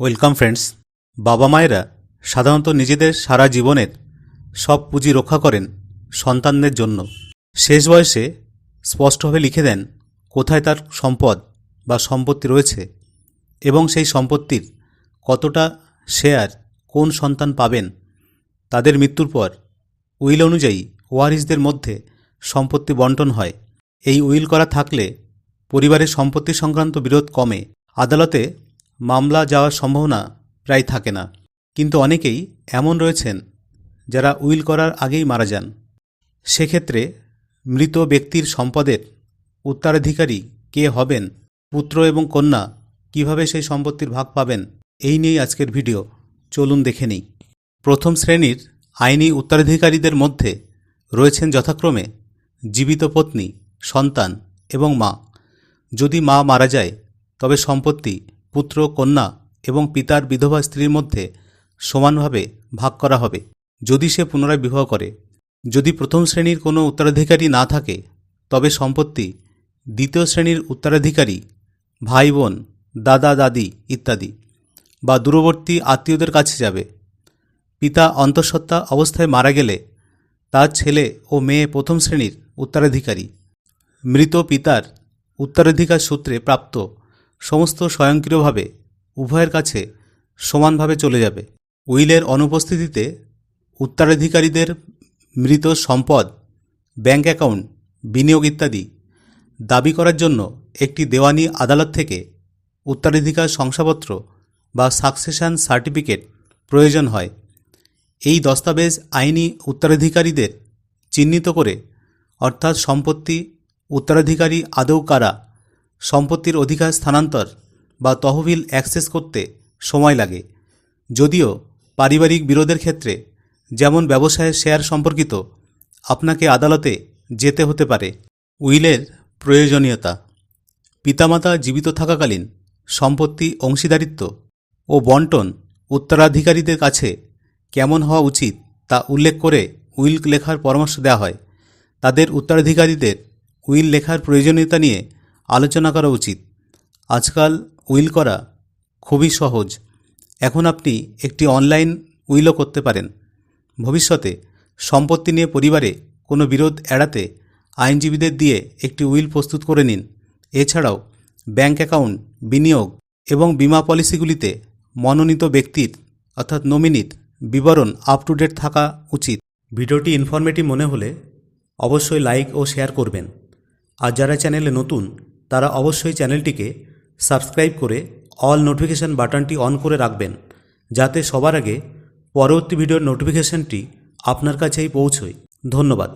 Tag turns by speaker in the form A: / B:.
A: Welcome friends, বাবা মায়েরা সাধারণত নিজেদের সারা জীবনের সব পুঁজি রক্ষা করেন সন্তানদের জন্য। শেষ বয়সে স্পষ্টভাবে লিখে দেন কোথায় তার সম্পদ বা সম্পত্তি রয়েছে এবং সেই সম্পত্তির কতটা শেয়ার কোন সন্তান পাবেন, তাদের মৃত্যুর পর উইল অনুযায়ী ওয়ারিসদের মধ্যে সম্পত্তি বন্টন হয়। এই উইল করা থাকলে পরিবারের সম্পত্তি সংক্রান্ত বিরোধ কমে। আদালতে মামলা যাওয়ার সম্ভাবনা প্রায় থাকে না। কিন্তু অনেকেই এমন রয়েছেন যারা উইল করার আগেই মারা যান। সেক্ষেত্রে মৃত ব্যক্তির সম্পদের উত্তরাধিকারী কে হবেন, পুত্র এবং কন্যা কীভাবে সেই সম্পত্তির ভাগ পাবেন, এই নিয়েই আজকের ভিডিও। চলুন দেখে নিই। প্রথম শ্রেণির আইনি উত্তরাধিকারীদের মধ্যে রয়েছেন যথাক্রমে জীবিত পত্নী, সন্তান এবং মা। যদি মা মারা যায়, তবে সম্পত্তি পুত্র, কন্যা এবং পিতার বিধবা স্ত্রীর মধ্যে সমানভাবে ভাগ করা হবে। যদি সে পুনরায় বিবাহ করে, যদি প্রথম শ্রেণির কোনো উত্তরাধিকারী না থাকে, তবে সম্পত্তি দ্বিতীয় শ্রেণির উত্তরাধিকারী, ভাই, বোন, দাদা, দাদি ইত্যাদি বা দূরবর্তী আত্মীয়দের কাছে যাবে। পিতা অন্তঃসত্ত্বা অবস্থায় মারা গেলে তার ছেলে ও মেয়ে প্রথম শ্রেণির উত্তরাধিকারী। মৃত পিতার উত্তরাধিকার সূত্রে প্রাপ্ত সমস্ত স্বয়ংক্রিয়ভাবে উভয়ের কাছে সমানভাবে চলে যাবে। উইলের অনুপস্থিতিতে উত্তরাধিকারীদের মৃত সম্পদ, ব্যাংক অ্যাকাউন্ট, বিনিয়োগ ইত্যাদি দাবি করার জন্য একটি দেওয়ানি আদালত থেকে উত্তরাধিকার শংসাপত্র বা সাকসেশন সার্টিফিকেট প্রয়োজন হয়। এই দস্তাবেজ আইনি উত্তরাধিকারীদের চিহ্নিত করে অর্থাৎ সম্পত্তি উত্তরাধিকারী আদৌ কারা সম্পত্তির অধিকার স্থানান্তর বা তহবিল অ্যাক্সেস করতে সময় লাগে। যদিও পারিবারিক বিরোধের ক্ষেত্রে যেমন ব্যবসায়ের শেয়ার সম্পর্কিত, আপনাকে আদালতে যেতে হতে পারে। উইলের প্রয়োজনীয়তা। পিতামাতা জীবিত থাকাকালীন সম্পত্তি অংশীদারিত্ব ও বন্টন উত্তরাধিকারীদের কাছে কেমন হওয়া উচিত তা উল্লেখ করে উইল লেখার পরামর্শ দেওয়া হয়। তাদের উত্তরাধিকারীদের উইল লেখার প্রয়োজনীয়তা নিয়ে আলোচনা করা উচিত। আজকাল উইল করা খুবই সহজ। এখন আপনি একটি অনলাইন উইলও করতে পারেন। ভবিষ্যতে সম্পত্তি নিয়ে পরিবারে কোনো বিরোধ এড়াতে আইনজীবীদের দিয়ে একটি উইল প্রস্তুত করে নিন। এছাড়াও ব্যাংক অ্যাকাউন্ট বিনিয়োগ এবং বিমা পলিসিগুলিতে মনোনীত ব্যক্তির অর্থাৎ নমিনির বিবরণ আপ টু ডেট থাকা উচিত। ভিডিওটি ইনফরমেটিভ মনে হলে অবশ্যই লাইক ও শেয়ার করবেন। আর যারা চ্যানেলে নতুন তারা অবশ্যই চ্যানেলটিকে সাবস্ক্রাইব করে অল নোটিফিকেশান বাটনটি অন করে রাখবেন, যাতে সবার আগে পরবর্তী ভিডিওর নোটিফিকেশানটি আপনার কাছেই পৌঁছয়। ধন্যবাদ।